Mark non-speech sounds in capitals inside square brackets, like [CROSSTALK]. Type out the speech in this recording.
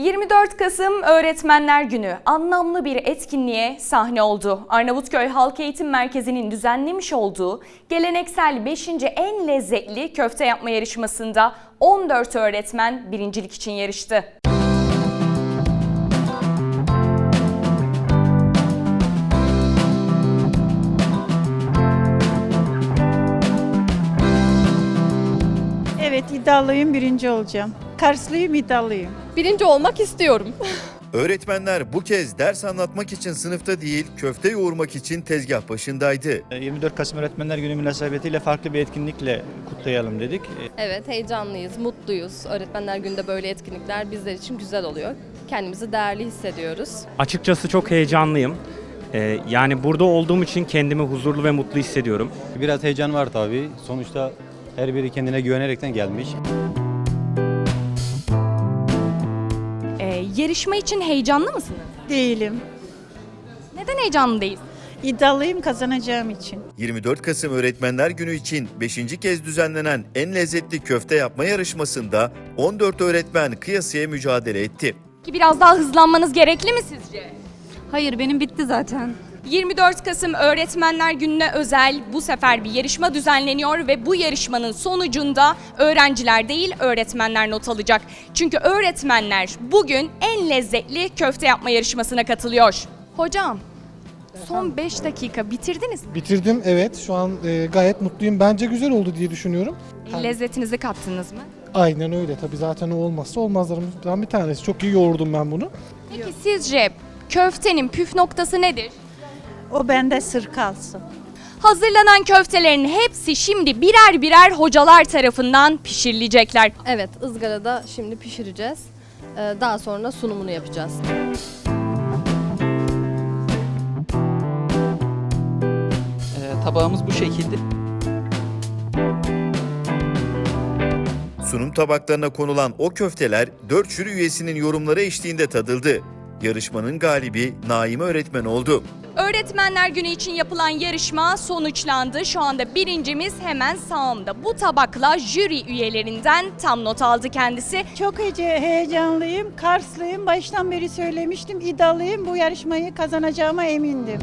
24 Kasım Öğretmenler Günü anlamlı bir etkinliğe sahne oldu. Arnavutköy Halk Eğitim Merkezi'nin düzenlemiş olduğu geleneksel 5. en lezzetli köfte yapma yarışmasında 14 öğretmen birincilik için yarıştı. Evet iddialıyım birinci olacağım. Karslıyım iddialıyım. Birinci olmak istiyorum. [LAUGHS] Öğretmenler bu kez ders anlatmak için sınıfta değil, köfte yoğurmak için tezgah başındaydı. 24 Kasım Öğretmenler Günü münasebetiyle farklı bir etkinlikle kutlayalım dedik. Evet heyecanlıyız, mutluyuz. Öğretmenler Günü'nde böyle etkinlikler bizler için güzel oluyor. Kendimizi değerli hissediyoruz. Açıkçası çok heyecanlıyım. Ee, yani burada olduğum için kendimi huzurlu ve mutlu hissediyorum. Biraz heyecan var tabii. Sonuçta her biri kendine güvenerekten gelmiş. Yarışma için heyecanlı mısınız? Değilim. Neden heyecanlı değilsiniz? İddialıyım kazanacağım için. 24 Kasım Öğretmenler Günü için 5. kez düzenlenen en lezzetli köfte yapma yarışmasında 14 öğretmen kıyasıya mücadele etti. Ki biraz daha hızlanmanız gerekli mi sizce? Hayır benim bitti zaten. 24 Kasım Öğretmenler Günü'ne özel bu sefer bir yarışma düzenleniyor ve bu yarışmanın sonucunda öğrenciler değil öğretmenler not alacak. Çünkü öğretmenler bugün en lezzetli köfte yapma yarışmasına katılıyor. Hocam son 5 dakika bitirdiniz mi? Bitirdim evet. Şu an e, gayet mutluyum. Bence güzel oldu diye düşünüyorum. Lezzetinizi kattınız mı? Aynen öyle. Tabii zaten o olmazsa olmazlarımızdan bir tanesi. Çok iyi yoğurdum ben bunu. Peki sizce köftenin püf noktası nedir? O bende sır kalsın. Hazırlanan köftelerin hepsi şimdi birer birer hocalar tarafından pişirilecekler. Evet ızgarada şimdi pişireceğiz. Ee, Daha sonra sunumunu yapacağız. Ee, tabağımız bu şekilde. Sunum tabaklarına konulan o köfteler 4 jüri üyesinin yorumları eşliğinde tadıldı. Yarışmanın galibi Naime öğretmen oldu. Öğretmenler Günü için yapılan yarışma sonuçlandı. Şu anda birincimiz hemen sağımda. Bu tabakla jüri üyelerinden tam not aldı kendisi. Çok hece- heyecanlıyım, Karslıyım. Baştan beri söylemiştim iddialıyım. Bu yarışmayı kazanacağıma emindim.